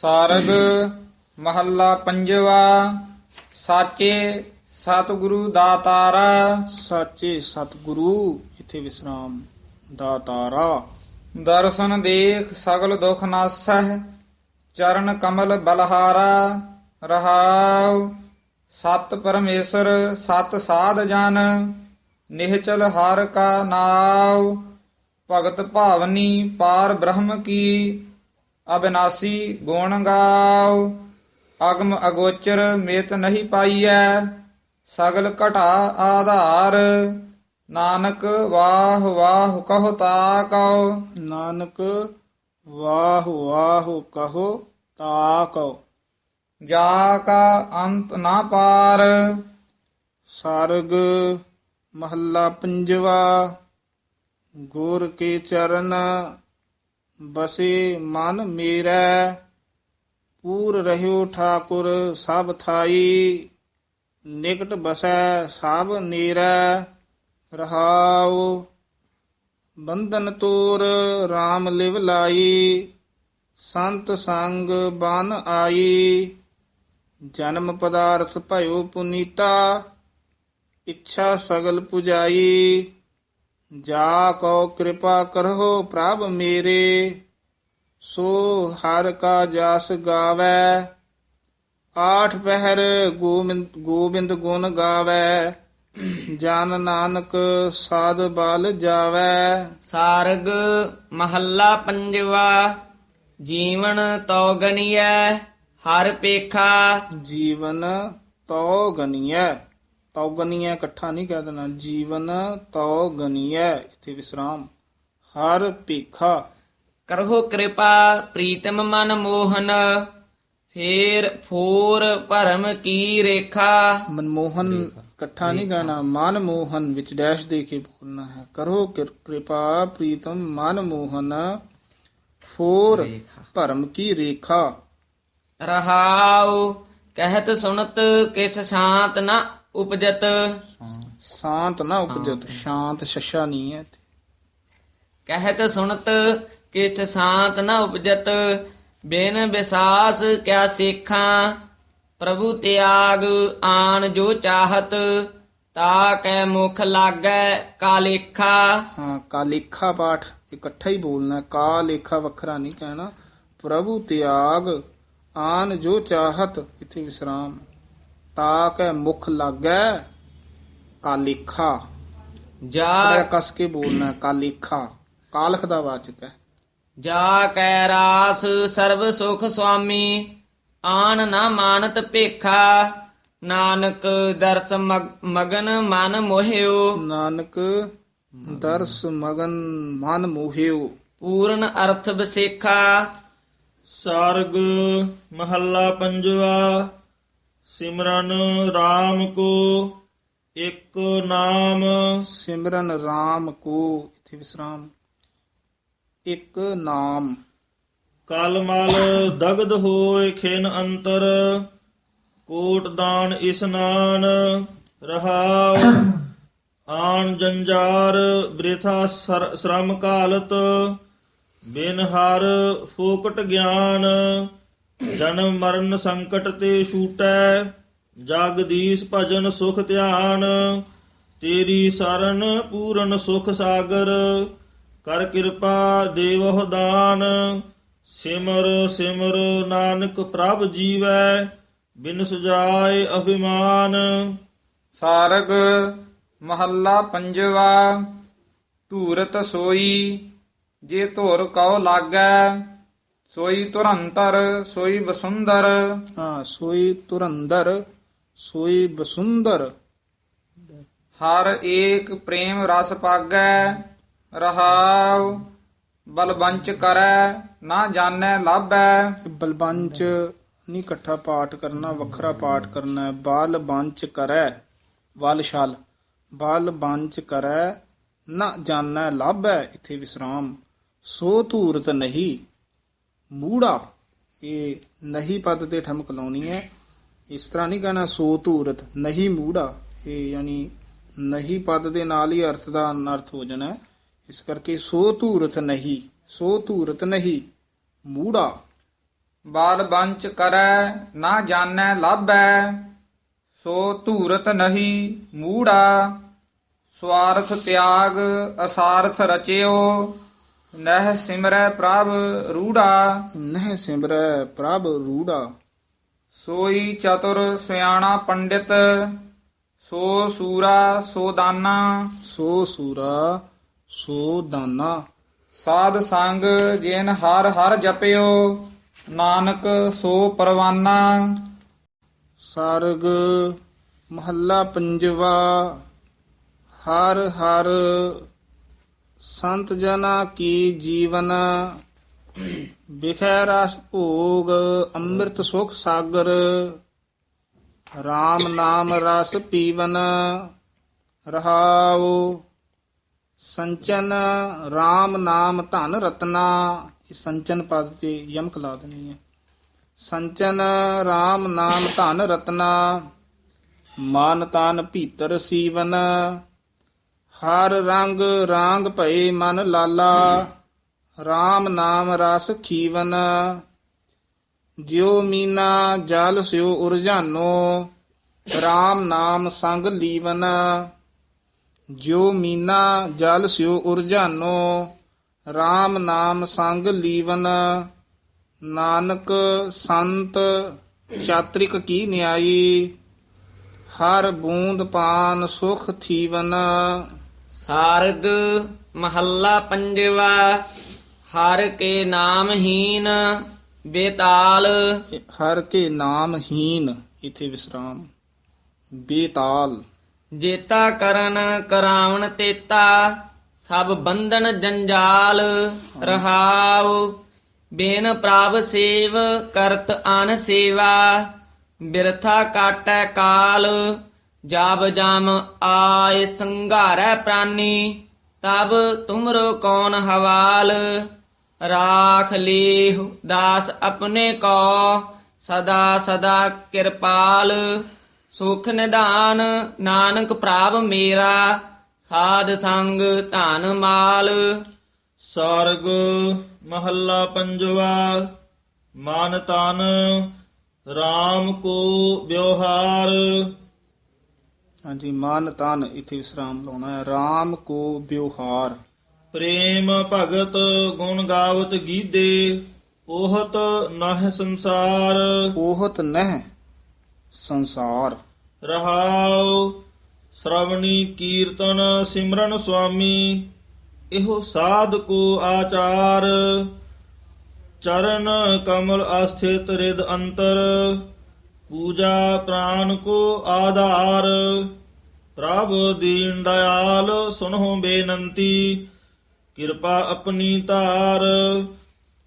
ਸਾਰਗ ਮਹੱਲਾ ਪੰਜਵਾ ਸਾਚੇ ਸਤਿਗੁਰੂ ਦਾਤਾਰਾ। ਸਾਚੇ ਸਤਿਗੁਰੂ ਇਥੇ ਵਿਸਰਾਮ ਦਾਤਾਰਾ। ਦਰਸ਼ਨ ਦੇਖ ਸਗਲ ਦੁਖ ਨਾਸਹਿ ਚਰਨ ਕਮਲ ਬਲਹਾਰਾ। ਰਹਾਉ ਸਤ ਪਰਮੇਸ਼ਰ ਸਤ ਸਾਧ ਜਨ ਨਿਹਚਲ ਹਰ ਕਾ ਨਾਉ। ਭਗਤ ਭਾਵਨੀ ਪਾਰ ਬ੍ਰਹਮ ਕੀ ਅਬਿਨਾਸੀ ਗੁਣ ਗਾਉ ਅਗਮ ਅਗੋਚਰ ਮੇਤ ਨਹੀਂ ਪਾਈਐ ਸਗਲ ਘਟਾ ਆਧਾਰ ਨਾਨਕ ਵਾਹ ਵਾਹ ਕਹੋ ਤਾ ਕਉ। ਨਾਨਕ ਵਾਹ ਵਾਹ ਕਹੋ ਤਾਕੋ ਜਾ ਕਾ ਅੰਤ ਨਾ ਪਾਰ। ਸਰਗ ਮਹੱਲਾ ਪੰਜਵਾ ਗੁਰ ਕੇ ਚਰਨ ਬਸੇ ਮਨ ਮੇਰਾ, ਪੂਰ ਰਹਿਓ ਠਾਕੁਰ, ਸਭ ਥਾਈ। ਨਿਕਟ ਬਸੈ, ਸਭ ਨੀਰੈ, ਰਹਾਉ। ਬੰਧਨ ਤੋਰ, RAM ਲਿਵ ਲਾਈ। ਸੰਤ ਸੰਗ ਬਨ ਆਈ। ਜਨਮ ਪਦਾਰਥ ਭਇਓ ਪੁਨੀਤਾ। ਇੱਛਾ ਸਗਲ ਪੁਜਾਈ। ਜਾ ਕੋ ਕਿਰਪਾ ਕਰੋ ਪ੍ਰਭ ਮੇਰੇ ਸੋ ਹਰ ਕਾ ਜਸ ਗਾਵੇ। ਆਠ ਪਹਿਰ ਗੋਬਿੰਦ ਗੋਬਿੰਦ ਗੁਣ ਗਾਵੇ। ਜਨ ਨਾਨਕ ਸਾਧ ਬਲ ਜਾਵੇ। ਸਾਰਗ ਮਹੱਲਾ ਪੰਜਵਾ ਜੀਵਨ ਤੋ ਗਣੀਐ ਹਰ ਪੇਖਾ। ਜੀਵਨ ਤੋ ਗਨੀਐ ਤੋ ਗਨੀਐ ਇਕੱਠਾ ਨਹੀਂ ਕਹਿ ਦੇਣਾ। ਜੀਵਨ ਤੋ ਗਨੀਐ ਇੱਥੇ ਵਿਸਰਾਮ। ਹਰ ਭੀਖਾ। ਕਰਹੁ ਕਿਰਪਾ ਪ੍ਰੀਤਮ ਮਨ ਮੋਹਨ ਫੇਰ ਫੋਰ ਭਰਮ ਕੀ ਰੇਖਾ। ਮਨਮੋਹਨ ਇਕੱਠਾ ਨਹੀਂ ਕਹਿਣਾ। ਮਨ ਮੋਹਨ ਵਿੱਚ ਡੈਸ਼ ਦੇ ਕੇ ਬੋਲਣਾ ਹੈ। ਕਰੋ ਕਿਰ- ਕਿਰਪਾ ਪ੍ਰੀਤਮ ਮਨ ਮੋਹਨ ਫੋਰ ਭਰਮ ਕੀ ਰੇਖਾ। ਰਹਾਉ ਕਹਿਤ ਸੁਨਤ ਕਿਛ ਸ਼ਾਂਤ ਨ ਉਪਜਤ। ਸ਼ਾਂਤ ਨਾ ਉਪਜਤ ਸ਼ਾਂਤ ਸ਼ਸ਼ਾ ਨਹੀਂ ਹੈ ਇੱਥੇ। ਕਹਿਤ ਸੁਨਤ ਕਿਛ ਸ਼ਾਂਤ ਨ ਉਪਜਤ ਬਿਨ ਵਿਸਾਸ ਕਿਆ ਸਿੱਖਾਂ ਪ੍ਰਭੂ ਤਿਆਗ ਆਣ ਜੋ ਚਾਹਤ ਤਾ ਕੈ ਮੁਖ ਲਾਗੈ ਕਾਲੇਖਾ। ਹਾਂ ਕਾਲੇਖਾ ਪਾਠ ਇਕੱਠਾ ਹੀ ਬੋਲਣਾ ਕਾ ਲੇਖਾ ਵੱਖਰਾ ਨਹੀਂ ਕਹਿਣਾ। ਪ੍ਰਭੂ ਤਿਆਗ ਆਨ ਜੋ ਚਾਹਤ ਇਥੇ ਵਿਸਰਾਮ। ਤਾਕੈ ਮੁਖ ਲਾਗੈ ਕਾਲੇਖਾ। ਜਾ ਕਸ ਕੇ ਬੋਲਣਾ ਕਾਲੇਖਾ। ਕਾਲਖ ਦਾ ਵਾਚਕ ਹੈ। ਜਾ ਕੈ ਰਾਸ ਸਰਬ ਸੁਖ ਸੁਆਮੀ ਆਨ ਨਾ ਮਾਨਤ ਭੇਖਾ। ਨਾਨਕ ਦਰਸ ਮਗ- ਮਗਨ ਮਨ ਮੋਹਿਓ। ਨਾਨਕ ਦਰਸ ਮਗਨ ਮਨ ਮੋਹਿਓ। ਪੂਰਨ ਅਰਥ ਬਸੇਖਾ ਸਰਗ ਮਹੱਲਾ ਪੰਜਵਾ। ਸਿਮਰਨ RAM ਕੋ ਇੱਕ ਨਾਮ। ਸਿਮਰਨ RAM ਕੋ ਇਥੇ ਵਿਸਰਾਮ। ਇੱਕ ਨਾਮ। ਕਲ ਮਲ ਦਗਧ ਹੋਏ ਖਿਨ ਅੰਤਰ ਕੋਟ ਦਾਨ ਇਸਨਾਨ ਰਹਾਉ ਆਣ ਜੰਜਾਰ ਬ੍ਰਿਥਾ ਸਰ- ਸ਼ਰਮ ਕਾਲਤ ਬਿਨ ਹਰ ਫੋਕਟ ਗਿਆਨ। ਜਨਮ ਮਰਨ ਸੰਕਟ ਤੇ ਛੂਟੈ, ਜਗਦੀਸ਼ ਭਜਨ ਸੁਖ ਧਿਆਨ। ਤੇਰੀ ਸਰਨ ਪੂਰਨ ਸੁਖ ਸਾਗਰ, ਕਰ ਕਿਰਪਾ ਦੇਵਹੁ ਦਾਨ। ਸਿਮਰ ਸਿਮਰ ਨਾਨਕ ਪ੍ਰਭ ਜੀਵੈ, ਬਿਨ ਸੁਜਾਏ ਅਭਿਮਾਨ। ਸਾਰਗ ਮਹੱਲਾ ਪੰਜਵਾ, ਧੂਰਤ ਸੋਈ, ਜੇ ਧੁਰ ਕਉ ਲਾਗੈ ਸੋਈ ਤੁਰੰਤਰ ਸੋਈ ਵਸੁੰਦਰ ਹਾਂ ਸੋਈ ਤੁਰੰਦਰ ਸੋਈ ਬਸੁੰਦਰ ਹਰ ਏਕ ਪ੍ਰੇਮ ਰਸ ਪਾਗੈ ਰਹਾਉ ਬਲਬੰਚ ਕਰੈ ਨਾ ਜਾਣੈ ਲਾਭੈ। ਬਲਬੰਚ ਨਹੀਂ ਇਕੱਠਾ ਪਾਠ ਕਰਨਾ ਵੱਖਰਾ ਪਾਠ ਕਰਨਾ ਬਾਲ ਬੰਚ ਕਰੈ ਵਲ ਛਲ। ਬਾਲ ਬੰਚ ਕਰੈ ਨਾ ਜਾਣੈ ਲਾਭੈ ਇਥੇ ਵਿਸਰਾਮ। ਸੋ ਧੂਰਤ ਨਹੀਂ ਮੂੜਾ, ਇਹ ਨਹੀਂ ਪਦ ਤੇ ਠਮਕ ਲਾਉਣੀ ਹੈ। ਇਸ ਤਰ੍ਹਾਂ ਨਹੀਂ ਕਹਿਣਾ ਸੋ ਧੂਰਤ, ਨਹੀਂ ਮੂੜਾ, ਇਹ ਯਾਨੀ ਨਹੀਂ ਪਦ ਦੇ ਨਾਲ ਹੀ ਅਰਥ ਦਾ ਅਨਰਥ ਹੋ ਜਾਣਾ ਇਸ ਕਰਕੇ ਸੋ ਧੂਰਤ ਨਹੀਂ, ਸੋ ਧੂਰਤ ਨਹੀਂ, ਮੂੜਾ। ਬਾਲ ਬੰਚ ਕਰੈ, ਨਾ ਜਾਣੈ, ਲਾਭੈ। ਸੋ ਧੂਰਤ ਨਹੀਂ, ਮੂੜਾ। ਸਵਾਰਥ ਤਿਆਗ, ਅਸਾਰਥ ਰਚਿਓ। ਨਹਿ ਸਿਮਰੈ ਪ੍ਰਭ ਰੂੜਾ। ਨਹਿ ਸਿਮਰੈ ਪ੍ਰਭ ਰੂੜਾ। ਸੋਈ ਚਤੁਰ ਸਿਆਣਾ ਪੰਡਿਤ ਸੋ ਸੂਰਾ ਸੋ ਦਾਨਾ। ਸੋ ਸੂਰਾ ਸੋ ਦਾਨਾ। ਸਾਧ ਸੰਗ ਜਿਨ ਹਰ ਹਰ ਜਪਿਓ ਨਾਨਕ ਸੋ ਪਰਵਾਨਾ। ਸਰਗ ਮਹੱਲਾ ਪੰਜਵਾ ਹਰ ਹਰ ਸੰਤ ਜਨਾ ਕੀ ਜੀਵਨ? ਬਿਖੈ ਰਸ ਭੋਗ, ਅੰਮ੍ਰਿਤ ਸੁਖ ਸਾਗਰ। RAM ਨਾਮ ਰਸ ਪੀਵਨ, ਰਹਾਉ। ਸੰਚਨ RAM ਨਾਮ ਧਨ ਰਤਨਾ। ਇਹ ਸੰਚਨ ਪਦ ਤੇ ਯਮਕ ਲਾ ਦੇਣੀ ਹੈ। ਸੰਚਨ RAM ਨਾਮ ਧਨ ਰਤਨਾ। ਮਾਨ ਤਨ ਭੀਤਰ ਸੀਵਨ। ਹਰ ਰੰਗ ਰਾਂਗ ਭਏ ਮਨ ਲਾਲਾ RAM ਨਾਮ ਰਸ ਖੀਵਨ। ਜਿਉ ਮੀਨਾ ਜਲ ਸਿਉ ਉਰਜਾਨੋ RAM ਨਾਮ ਸੰਗ ਲੀਵਨ। ਜਿਉ ਮੀਨਾ ਜਲ ਸਿਉ ਉਰਜਾਨੋ RAM ਨਾਮ ਸੰਗ ਲੀਵਨ। ਨਾਨਕ ਸੰਤ ਚਾਤ੍ਰਿਕ ਕੀ ਨਿਆਈ, ਹਰ ਬੂੰਦ ਪਾਨ ਸੁਖ ਥੀਵਨ। ਸਾਰਗ ਮਹੱਲਾ ਪੰਜਵਾ ਹਰ ਕੇ ਨਾਮਹੀਨ ਬੇਤਾਲ। ਹਰ ਕੇ ਨਾਮਹੀਨ ਇਥੇ ਵਿਸਰਾਮ। ਬੇਤਾਲ। ਜੇਤਾ ਕਰਨ ਕਰਾਵਣ ਤੇਤਾ ਸਭ ਬੰਧਨ ਜੰਜਾਲ ਰਹਾਉ। ਬੇਨ ਪ੍ਰਭ ਸੇਵ ਕਰਤ ਅਨ ਸੇਵਾ ਬਿਰਥਾ ਕਾਟੈ ਕਾਲ। ਜਬ ਜਮ ਆਏ ਸੰਘਾਰੈ ਪ੍ਰਾਨੀ, ਤਬ ਤੁਮਰੋ ਕੌਣ ਹਵਾਲ? ਰਾਖ ਲੀਹ ਦਾਸ ਆਪਣੇ ਕੋ, ਸਦਾ ਸਦਾ ਕਿਰਪਾਲ। ਸੁਖ ਨਿਧਾਨ ਨਾਨਕ ਪ੍ਰਾਪ ਮੇਰਾ, ਸਾਧ ਸੰਗ ਧਨ ਮਾਲ। ਸਰਗ ਮਹੱਲਾ ਪੰਜਵਾ, ਮਨ ਤਨ RAM ਕੋ ਵਿਵਹਾਰ। ਹਾਂਜੀ ਮਨ ਤਨ ਇਥੇ ਵਿਸਰਾਮ ਲਾਉਣਾ ਹੈ। RAM ਕੋ ਵਿਵਹਾਰ। ਪ੍ਰੇਮ ਭਗਤ ਗੁਣ ਗਾਵਤ ਗੀਦੇ ਉਹਤ ਨਹ ਸੰਸਾਰ। ਉਹਤ ਨਹਿ ਸੰਸਾਰ। ਰਹਾਉ ਸ਼ਰਵਣੀ ਕੀਰਤਨ ਸਿਮਰਨ ਸੁਆਮੀ ਇਹੋ ਸਾਧ ਕੋ ਆਚਾਰ। ਚਰਨ ਕਮਲ ਅਸਥਿਤ ਰਿਦ ਅੰਤਰ ਪੂਜਾ ਪ੍ਰਾਨ ਕੋ ਆਧਾਰ। ਪ੍ਰਭ ਦੀਨ ਦਇਆਲ ਸੁਨਹੁ ਬੇਨੰਤੀ। ਕਿਰਪਾ ਆਪਣੀ ਧਾਰ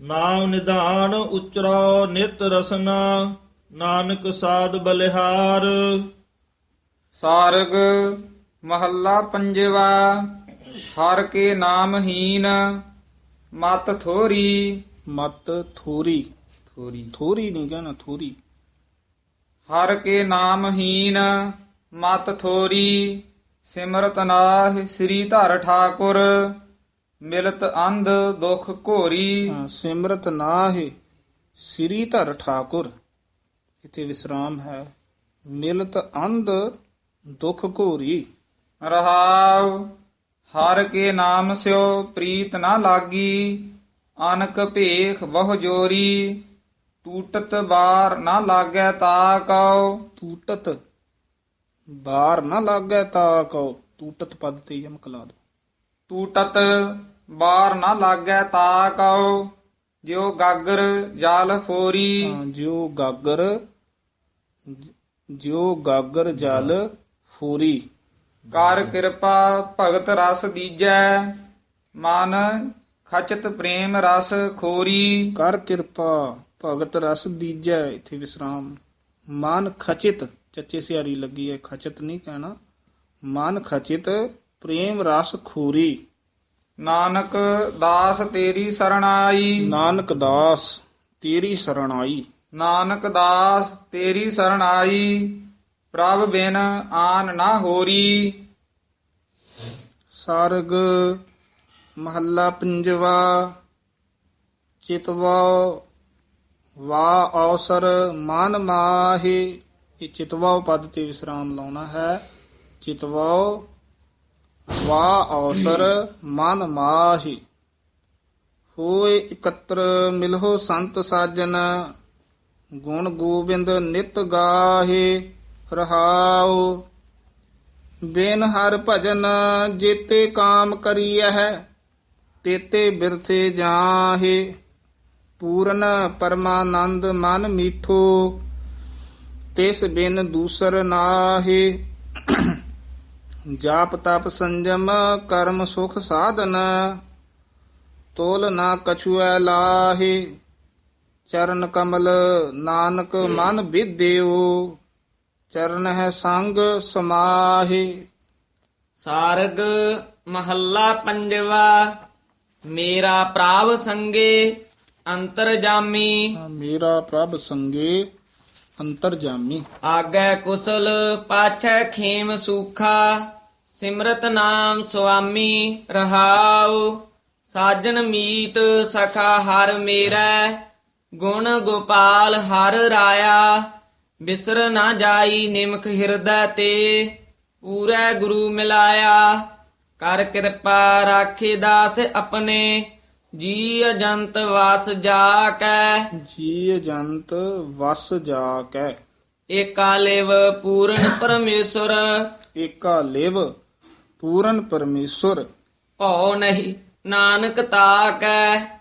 ਨਾਮ ਨਿਧਾਨ ਉਚਰੋ ਨਿਤ ਰਸਨਾ। ਨਾਨਕ ਸਾਧ ਬਲਿਹਾਰ। ਸਾਰਗ ਮਹੱਲਾ ਪੰਜਵਾ ਹਰ ਕੇ ਨਾਮਹੀਨ ਮਤ ਥੋਰੀ। ਮਤ ਥੋਰੀ। ਥੋਰੀ। ਥੋਰੀ ਨਹੀਂ ਕਹਿਣਾ ਥੋਰੀ। ਹਰ ਕੇ ਨਾਮਹੀਨ ਮਤ ਥੋਰੀ ਸਿਮਰਤ ਨਾਹ ਸ੍ਰੀ ਧਰ ਠਾਕੁਰ ਮਿਲਤ ਅੰਧ ਦੁਖ ਘੋਰੀ। ਹਾਂ, ਸਿਮਰਤ ਨਾਹਿ ਸ੍ਰੀ ਧਰ ਠਾਕੁਰ। ਇਥੇ ਵਿਸਰਾਮ ਹੈ। ਮਿਲਤ ਅੰਧ ਦੁਖ ਘੋਰੀ। ਰਹਾਉ ਹਰ ਕੇ ਨਾਮ ਸਿਓ ਪ੍ਰੀਤ ਨਾ ਲਾਗੀ ਅਨਕ ਭੇਖ ਬਹੁ ਜੋਰੀ। ਟੂਟਤ ਬਾਰ ਨਾ ਲਾਗੈ ਤਾ ਕਉ। ਟੂਟਤ ਬਾਰ ਨਾ ਲੱਗੈ ਤਾ ਕਉ ਟੂਟਤ ਪਦ ਤੇ ਯਮਕ ਲਾ ਦੋ। ਟੂਟਤ ਬਾਰ ਨਾ ਲਾਗੈ ਤਾ ਕਉ ਜਿਉ ਗਾਗਰ ਜਲ ਫੋਰੀ। ਹਾਂ, ਜਿਉ ਗਾਗਰ ਜਿਉ ਗਾਗਰ ਜਲ ਫੂਰੀ। ਕਰ ਕਿਰਪਾ ਭਗਤ ਰਸ ਦੀਜੈ ਮਨ ਖਚਤ ਪ੍ਰੇਮ ਰਸ ਖੋਰੀ। ਕਰ ਕਿਰਪਾ ਭਗਤ ਰਸ ਦੀਜੈ ਇਥੇ ਵਿਸਰਾਮ। ਮਨ ਖਚਿਤ ਚੱਚੇ ਸਿਆਰੀ ਲੱਗੀ ਹੈ ਖਚਤ ਨਹੀਂ ਕਹਿਣਾ। ਮਨ ਖਚਿਤ ਪ੍ਰੇਮ ਰਸ ਖੂਰੀ। ਨਾਨਕ ਦਾਸ ਤੇਰੀ ਸਰਣਾਈ ਨਾਨਕ ਦਾਸ ਤੇਰੀ ਸਰਣਾਈ ਨਾਨਕ ਦਾਸ ਤੇਰੀ ਸਰਣਾਈ ਪ੍ਰਭ ਬਿਨ ਆਨ ਨਾ ਹੋਰੀ। ਸਰਗ ਮਹੱਲਾ ਪੰਜਵਾ ਚਿਤਵਾ ਵਾ ਔਸਰ ਮਨ ਮਾਹੇ। ਇਹ ਚਿਤਵਾ ਪਦ ਤੇ ਵਿਸਰਾਮ ਲਾਉਣਾ ਹੈ। ਚਿਤਵਾ ਵਾ ਔਸਰ ਮਨ ਮਾਹੀ। ਹੋਏ ਇਕੱਤਰ, ਮਿਲਹੁ ਸੰਤ ਸਾਜਨ। ਗੁਣ ਗੋਬਿੰਦ ਨਿਤ ਗਾਹੇ, ਰਹਾਉ। ਬੇਨ ਹਰ ਭਜਨ ਜੇਤੇ ਕਾਮ ਕਰੀਐ ਤੇਤੇ ਬਿਰਥੇ ਜਾਹੇ। ਪੂਰਨ ਪਰਮਾਨੰਦ ਮਨ ਮੀਠੋ। ਤਿਸ ਬਿਨ ਦੂਸਰ ਨਾਹੀ। ਜਾਪ ਤਪ ਸੰਜਮ ਕਰਮ ਸੁਖ ਸਾਧਨ ਤੋਲ ਨਾ ਕਛੁਐ ਲਾਹੇ। ਚਰਨ ਕਮਲ ਨਾਨਕ ਮਨ ਵਿਦਿਓ ਚਰਨ ਹੈ ਸੰਗ ਸਮਾਹੇ। ਸਾਰਗ ਮਹੱਲਾ ਪੰਜਵਾ ਮੇਰਾ ਪ੍ਰਾਵ ਸੰਗੇ ਅੰਤਰ ਜਾਮੀ। ਮੇਰਾ ਪ੍ਰਭ ਸੰਗੇ ਅੰਤਰਜਾਮੀ। ਆਗੈ ਕੁਸਲ ਪਾਛੈ ਖੇਮ ਸੂਖਾ, ਸਿਮਰਤ ਨਾਮ ਸੁਆਮੀ ਰਹਾਉ। ਸਾਜਨ ਮੀਤ ਸਖਾ ਹਰ ਮੇਰਾ, ਗੁਣ ਗੋਪਾਲ ਹਰ ਰਾਇਆ। ਬਿਸਰ ਨਾ ਜਾਈ ਨਿਮਖ ਹਿਰਦੈ ਤੇ, ਪੂਰੇ ਗੁਰੂ ਮਿਲਾਇਆ। ਕਰ ਕਿਰਪਾ ਰਾਖੇ ਦਾਸ ਆਪਣੇ ਜੀ ਅਜੰਤ ਵਾਸ ਜਾ ਕੈ ਜੀ ਜੰਤ ਵਸ ਜਾ ਕੈ ਏਕਾ ਲਿਵ ਪੂਰਨ ਪਰਮੇਸ਼ਰ। ਏਕਾ ਲਿਵ ਪੂਰਨ ਪਰਮੇਸ਼ਰ। ਭਉ ਨਹੀਂ ਨਾਨਕ ਤਾਕੈ।